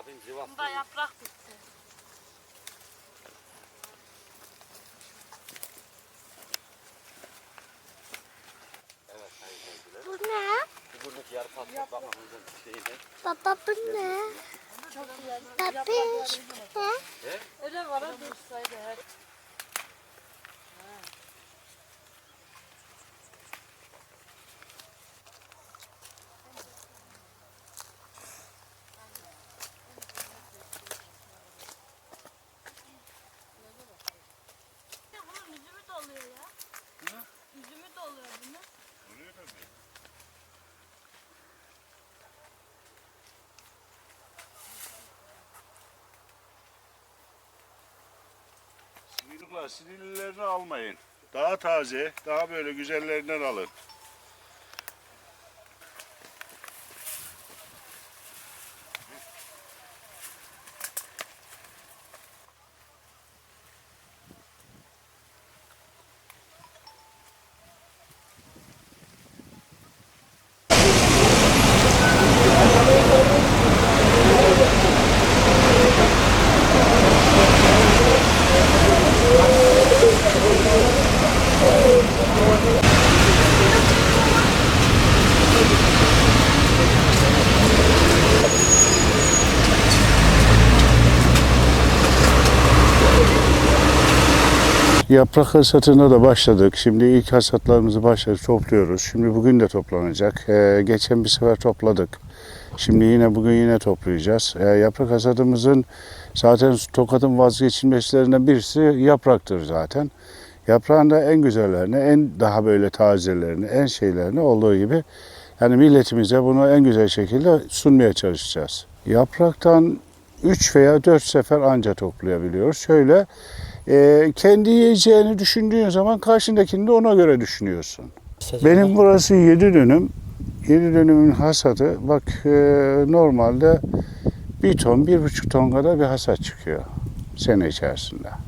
Abin cıvap. Bayağı bıraktık. Baba bu ne? Tapiş. Ne? Öyle var ha dursaydı her. Bunun üzümü de oluyor ya. Üzümü Çocuklar sinirlilerini almayın. Daha taze, daha böyle güzellerinden alın. Yaprak hasatına da başladık. Şimdi ilk hasatlarımızı başladık, topluyoruz. Şimdi bugün de toplanacak. Ee, geçen bir sefer topladık. Şimdi yine bugün yine toplayacağız. Ee, yaprak hasadımızın zaten tokatın vazgeçilmeslerinden birisi yapraktır zaten. Yaprağın da en güzellerini, en daha böyle tazelerini, en şeylerini olduğu gibi yani milletimize bunu en güzel şekilde sunmaya çalışacağız. Yapraktan 3 veya 4 sefer anca toplayabiliyoruz. Şöyle e, kendi yiyeceğini düşündüğün zaman karşındakini de ona göre düşünüyorsun. Benim burası 7 dönüm. 7 dönümün hasadı bak e, normalde bir ton, bir buçuk ton kadar bir hasat çıkıyor sene içerisinde.